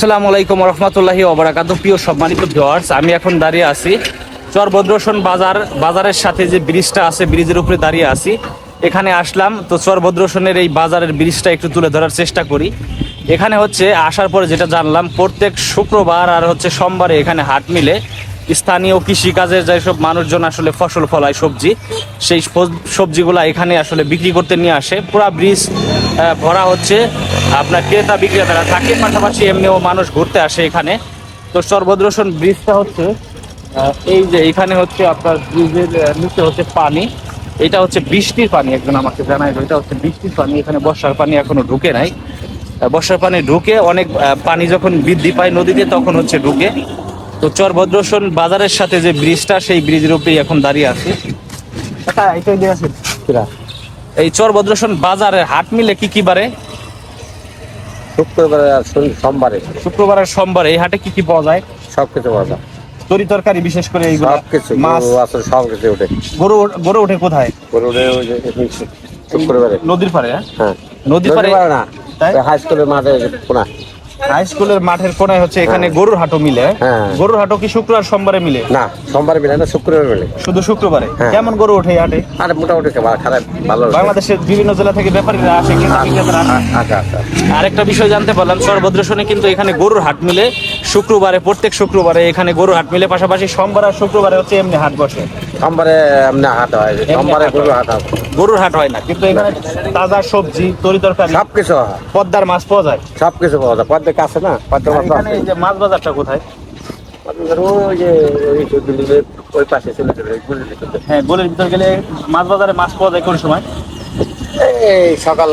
আসসালামু আলাইকুম রহমতুল্লাহি ওবরাকাত প্রিয় সম্মানিত ভিওয়ার্স আমি এখন দাঁড়িয়ে আছি চরভদ্রসন বাজার, বাজারের সাথে যে ব্রিজটা আছে, ব্রিজের উপরে দাঁড়িয়ে আছি। এখানে আসলাম, তো চরভদ্রসনের এই বাজারের ব্রিজটা একটু তুলে ধরার চেষ্টা করি। এখানে হচ্ছে, আসার পরে যেটা জানলাম, প্রত্যেক শুক্রবার আর হচ্ছে সোমবারে এখানে হাট মিলে স্থানীয় কৃষিকাজের যেসব মানুষজন আসলে ফসল ফলায় সবজি, সেই সবজিগুলা এখানে আসলে বিক্রি করতে নিয়ে আসে। পুরা ব্রিজ ভরা হচ্ছে। আপনার ক্রেতা বিক্রেতারা থাকে, পাশাপাশি এমনিও মানুষ ঘুরতে আসে এখানে। তো সর্বদ্রসন ব্রিজটা হচ্ছে এই যে এখানে হচ্ছে আপনার ব্রিজের নিচে হচ্ছে পানি। এটা হচ্ছে বৃষ্টির পানি একজন আমাকে জানায় এটা হচ্ছে বৃষ্টির পানি। এখানে বর্ষার পানি এখনও ঢুকে নাই। বর্ষার পানি ঢুকে অনেক পানি যখন বৃদ্ধি পায় নদীতে তখন হচ্ছে ঢুকে। তো চর ভদ্রসন বাজারের সাথে যে ব্রিজটা সেই ব্রিজের উপরেই এখন দাঁড়িয়ে আছে। আসেন। এই চর ভদ্রসন বাজারের হাট মিলে কি কি বারে? শুক্রবার আর সোমবারে। শুক্রবার আর সোমবার এই হাটে কি কি পাওয়া যায়? সব কিছু বাজা তরি তরকারি বিশেষ করে এইগুলো? সব কিছু মাছ? গরু আছে সব কিছু ওঠে গরু গরু ওঠে কোথায় যে এমনি শুক্রবারে। নদীর পাড়ে হ্যাঁ? হ্যাঁ। নদীর পাড়ে? পারে না তাই? হাই স্কুলের মাঠে কোনা হাই স্কুলের মাঠের কোনায় হচ্ছে এখানে গরুর হাটও মিলে। হ্যাঁ। গরুর হাটও কি শুক্র আর সোমবারে মিলে? না সোমবারে মিলে না শুক্রবার মিলে। শুধু শুক্রবারে? হ্যাঁ। কেমন গরু ওঠে হাটে? আর মোটামুটি খারাপ ভালো বাংলাদেশের বিভিন্ন জেলা থেকে ব্যাপারীরা আসে বিক্রেতারা আসে। আচ্ছা আচ্ছা। আরেকটা বিষয় জানতে পারলাম সর্বদ্রসনে কিন্তু এখানে গরুর হাট মিলে। শুক্রবারে প্রত্যেক শুক্রবারে এখানে গরুর হাট মিলে পাশাপাশি সোমবার আর শুক্রবারে হচ্ছে এমনি হাট বসে। সোমবারে এমনি হাট হয় সোমবারে গরু। হাট হয়। গরুর হাট হয় না কিন্তু এখানে তাজা সবজি তরি তরকারি সব কিছু হয়। পদ্মার মাছ পাওয়া যায়। সব কিছু পাওয়া যায়। পদ্মে কাছে না? পদ্মে আর মাছ এখানে এই যে মাছ বাজারটা কোথায়? ওই যে ওই যে ওই পাশে চলে যাবে হ্যাঁ গলির ভিতর গেলে মাছ বাজারে মাছ পাওয়া যায় কোন সময়? এই সকাল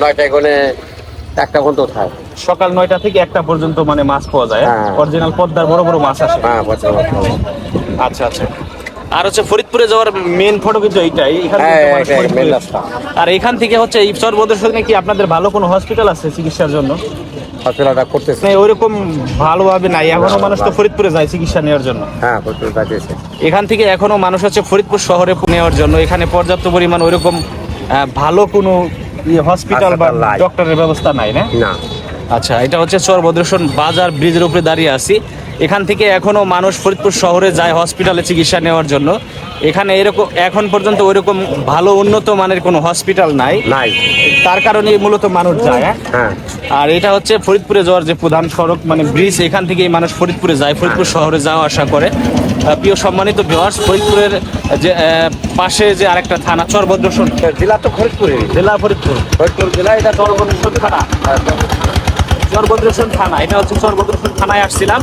নয়টায় একটা পর্যন্ত খায় সকাল নয়টা থেকে একটা পর্যন্ত মানে মাছ পাওয়া যায় হ্যাঁ। অরিজিনাল পদ্মার বড় বড় মাছ আসে। হ্যাঁ। আচ্ছা আচ্ছা। আর হচ্ছে ফরিদপুরে যাওয়ার মেন ফটো কিন্তু এইটাই। হ্যাঁ। আর এখান থেকে হচ্ছে ইফসর বদরসনে কি আপনাদের ভালো কোনো হসপিটাল আছে চিকিৎসার জন্য? হসপিটালটা করতেছে। মানে ওইরকম ভালোভাবে নাই। এখনও মানুষ তো ফরিদপুরে যায় চিকিৎসা নেওয়ার জন্য। হ্যাঁ এখান থেকে এখনও মানুষ হচ্ছে ফরিদপুর শহরে নেওয়ার জন্য। এখানে পর্যাপ্ত পরিমাণ ওইরকম ভালো কোনো হসপিটাল বা। ডক্টরের ব্যবস্থা নাই না? না। আচ্ছা এটা হচ্ছে চর ভদ্রসন বাজার ব্রিজের উপরে দাঁড়িয়ে আছি। এখান থেকে এখনও মানুষ ফরিদপুর শহরে যায় হসপিটালে চিকিৎসা নেওয়ার জন্য। এখানে এরকম এখন পর্যন্ত ওইরকম ভালো উন্নত মানের কোনো হসপিটাল নাই। নাই। তার কারণে মূলত মানুষ যায় হ্যাঁ? হ্যাঁ। আর এটা হচ্ছে ফরিদপুরে যাওয়ার যে প্রধান সড়ক মানে ব্রিজ এখান থেকেই মানুষ ফরিদপুরে যায় ফরিদপুর শহরে যাওয়া আসা করে। প্রিয় সম্মানিত ভিওয়ার্স ফরিদপুরের যে পাশে যে আরেকটা থানা চর চরভদ্রসন জেলা তো ফরিদপুরে জেলা ফরিদপুর। ফরিদপুর জেলা এটা চরভদ্রসন থানা। চরভদ্রসন থানা, এটা হচ্ছে চরভদ্রসন থানায় আসছিলাম।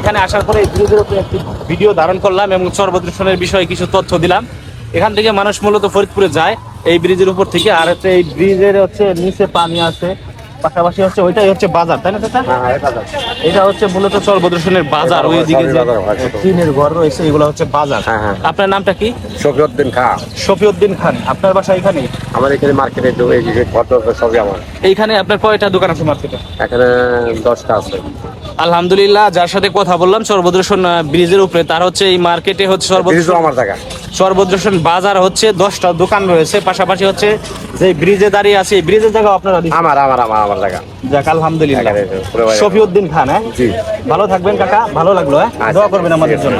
এখানে আসার পরে ধীরে ধীরে একটি ভিডিও ধারণ করলাম এবং চরভদ্রসনের বিষয়ে কিছু তথ্য দিলাম। এখান থেকে মানুষ মূলত ফরিদপুরে যায়, এই ব্রিজের উপর থেকে, আর হচ্ছে এই ব্রিজের হচ্ছে নিচে পানি আছে। পাশাপাশি হচ্ছে ওইটাই হচ্ছে বাজার তাই না চাচা? হ্যাঁ এটা হচ্ছে মূলত চরভদ্রসনের বাজার যে হয়। টিনের ঘর রয়েছে এগুলো হচ্ছে বাজার। হ্যাঁ, হ্যাঁ। আপনার নামটা কি? শফিউদ্দিন খা শফিউদ্দিন খান। আপনার বাসা এখানে? আমার এখানে মার্কেটে সবই আমার। এইখানে আপনার কয়টা দোকান আছে মার্কেটে? এখানে দশটা আছে। আলহামদুলিল্লাহ যার সাথে কথা বললাম সর্বদ্রসন ব্রিজের উপরে তার হচ্ছে এই মার্কেটে হচ্ছে ব্রিজও সর্বদ্রসন আমার জায়গা। সর্বদ্রসন বাজার হচ্ছে দশটা দোকান রয়েছে পাশাপাশি হচ্ছে যে ব্রিজে দাঁড়িয়ে আছে ব্রিজের জায়গা আপনার আমার আমার আমার আমার জায়গা। যাক আলহামদুলিল্লাহ। শফিউদ্দিন খান হ্যাঁ? জি। ভালো থাকবেন কাকা। ভালো লাগল হ্যাঁ? দোয়া করবেন আমাদের জন্য।